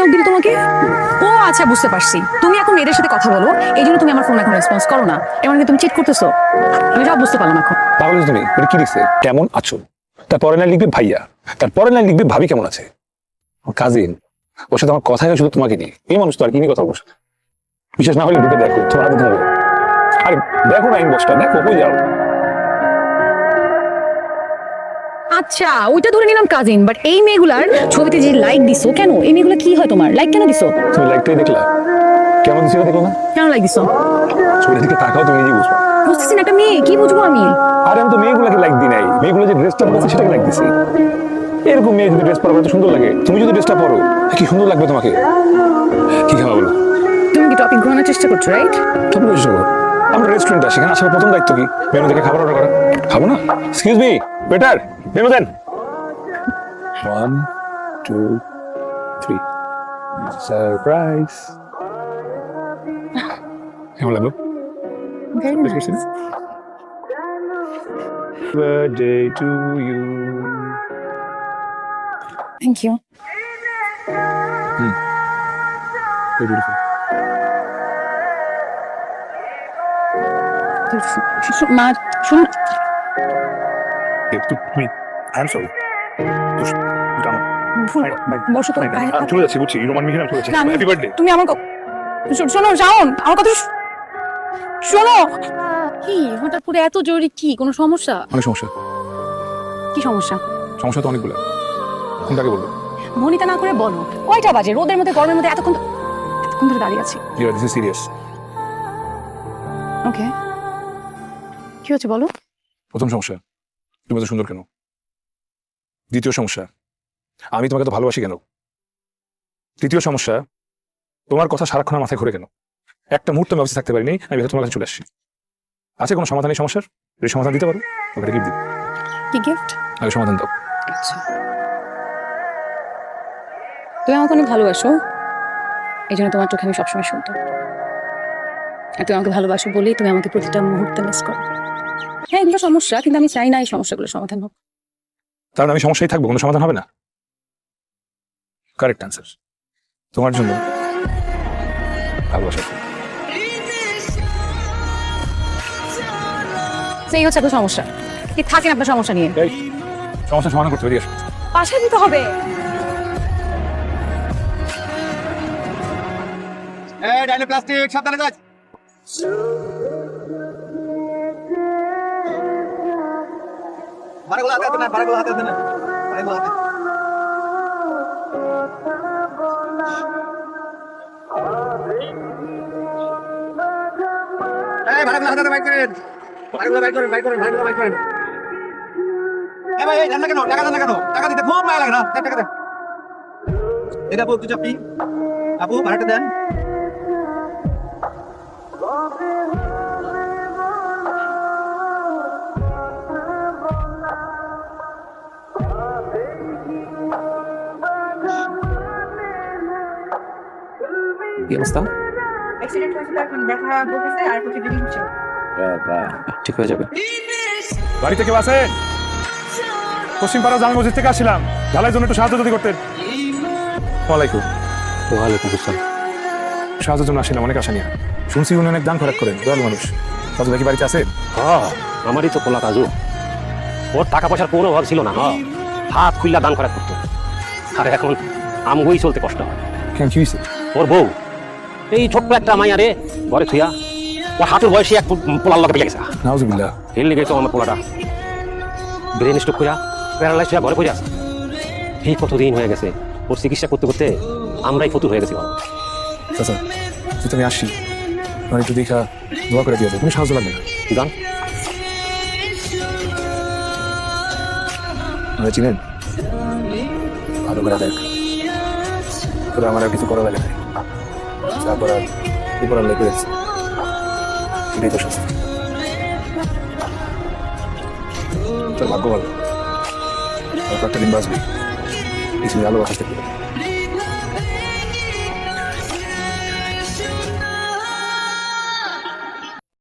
Knock দিল তোমাকে? ও আচ্ছা বুঝতে পারছি। তুমি এখন সাথে কথা বলো। এই জন্য তুমি আমার ফোন এখন রেসপন্স করো না। তুমি করতেছো। আমি সব বুঝতে পারলাম এখন। পাগল তুমি? কি কেমন আছো? তারপরে না লিখবে ভাইয়া। তারপরে না লিখবে ভাবি কেমন আছে? কাজিন ওর সাথে আমার কথাই শুধু তোমাকে নিয়ে। এই মানুষ তো আর কি নিয়ে কথা বলছে? বিশেষ না হলে ঢুকে দেখো, তোমার আরে, দেখো না ইনবক্সটা দেখো, কই যাও। আচ্ছা ওইটা ধরে নিলাম কাজিন বাট এই মেয়েগুলার ছবিতে যে লাইক দিছো কেন? এই মেয়েগুলো কি হয় তোমার? লাইক কেন দিছো? তুমি লাইকটাই দেখলা? কেমন দিচ্ছে দেখো না? কেন লাইক দিছো? ছবিটার দিকে তাকাও তুমি নিজেই বুঝবা? বুঝতেছি না একটা মেয়ে কি বুঝব আমি? আরে আমি তো মেয়েগুলোকে লাইক দিই নাই। মেয়েগুলো যে ড্রেসটা পরেছে সেটাকে লাইক দিছি। এরকম মেয়ে যদি ড্রেস পরো তো সুন্দর লাগে। তুমি যদি ড্রেসটা পরো কি সুন্দর লাগবে তোমাকে? কি খাওয়া বলো? তুমি কি টপিক ঘোরানোর চেষ্টা করছ রাইট তুমি বলছো আমরা রেস্টুরেন্টে সেখানে আসার প্রথম দায়িত্ব কি? মেনু দেখে খাবার অর্ডার করা। খাব না? এক্সকিউজ মি বেটার মেনু দেন। ওয়ান টু থ্রি সারপ্রাইজ কেমন লাগল? Birthday to you thank you beautiful মা শুনুন। তুমি সরি। বসো তো হাত- চলে যাচ্ছি বুঝছি? রোমান মিহির চলে যাচ্ছি। আমি- হ্যাপি বার্থডে তুমি আমার শোনো শাওন আমার কথা শোনো। কি? হঠাৎ করে এত জরুরি কি? কোনো সমস্যা? অনেক সমস্যা। কি সমস্যা? সমস্যা তো অনেকগুলো। কোনটাকে বলব? মনিতা না করে বলো। কয়টা বাজে? রোদের মধ্যে গরমের মধ্যে এতক্ষণ এতক্ষণ ধরে দাঁড়িয়ে আছি। Yeah this is serious okay কি হচ্ছে বলো? প্রথম সমস্যা তুমি এত সুন্দর কেন? দ্বিতীয় সমস্যা আমি তোমাকে তো ভালোবাসি কেন? তৃতীয় সমস্যা তোমার কথা সারাক্ষণ মাথায় ঘুরে কেন? একটা মুহূর্ত আমি অফিসে থাকতে পারিনি আমি ভেতর তোমার কাছে চলে আসছি। আছে কোনো সমাধান এই সমস্যার? যদি সমাধান দিতে পারো ওকে গিফট দিই কি গিফট আগে সমাধান দাও। আচ্ছা। তুমি আমাকে অনেক ভালোবাসো এই জন্য তোমার চোখে আমি সবসময় শুনতাম। আর তুমি আমাকে ভালোবাসো বলেই তুমি আমাকে প্রতিটা মুহূর্তে মিস করো। হ্যাঁ এগুলো সমস্যা কিন্তু আমি চাই না এই সমস্যাগুলো সমাধান হোক। কারণ আমি সমস্যায় থাকব কোনো সমাধান হবে না? কারেক্ট অ্যান্সার তোমার জন্য ভালোবাসা। সেই হচ্ছে আপনার সমস্যা। কি থাকেন আপনার সমস্যা নিয়ে। সমস্যা সমাধান করতে বেরিয়ে আসো। পাশে দিতে হবে। এই ডাইনে প্লাস্টিক সাবধানে যাস ভাড়াগুলো হাতে হাতে না ভাড়াগুলো হাতে হাতে না ভাড়াগুলো এই বাইক বাইক করেন বাইক বাইক করেন। এ ভাই, এই, দেন কেন? টাকা দেন কেন? টাকা দিতে খুব মায়া লাগে না। টাকা দেন। আপু, ভাড়াটা দেন। কি অবস্থা? অ্যাক্সিডেন্ট হয়েছিল এখন দেখা করতেছে আর কিছু দিন হচ্ছে। ঠিক হয়ে যাবে। বাড়িতে কেউ আছেন পশ্চিম পাড়া জামে মসজিদ থেকে আসছিলাম। ঢালাইয়ের জন্য একটু সাহায্য যদি করতেন। ওয়ালাইকুম। ওয়ালাইকুম আসসালাম। সাহায্যের জন্য আসছিলাম অনেক আশা নিয়ে। শুনছি উনি অনেক দান খরাক করেন। দয়ালু মানুষ। বাড়িতে আছে? হ্যাঁ আমারই তো খোলা কাজু ওর টাকা পয়সার কোনো অভাব ছিল না হ্যাঁ। হাত খুললা দান করা করতো। আর এখন আমগুই চলতে কষ্ট হয়। কেন কি হয়েছে ওর বউ। এই ছোট্ট একটা মাইয়ারে ঘরে থুইয়া ওর হাতের বয়সে এক পোলার লগে পেয়ে গেছে। নাউজুবিল্লাহ। এর লেগে তো আমার পোলাটা। ব্রেন স্ট্রোক কইরা প্যারালাইজ হয়ে ঘরে পড়ে আছে। এই কতদিন হয়ে গেছে ওর চিকিৎসা করতে করতে আমরাই ফতুর হয়ে গেছি। চাচা যদি আমি আসি মানে একটু দেখা দোয়া করে দিয়ে দেবো। কোনো সাহায্য লাগবে না? জান। মানে চিনেন? ভালো করে দেখ। তোরা আমার কিছু করা লাগে না যা করার উপরার লেগে গেছে এটাই তো সস্তা তোর ভাগ্য ভালো। আর কয়েকটা দিন বাঁচবি। কিছু আলো বাঁচতে পারবে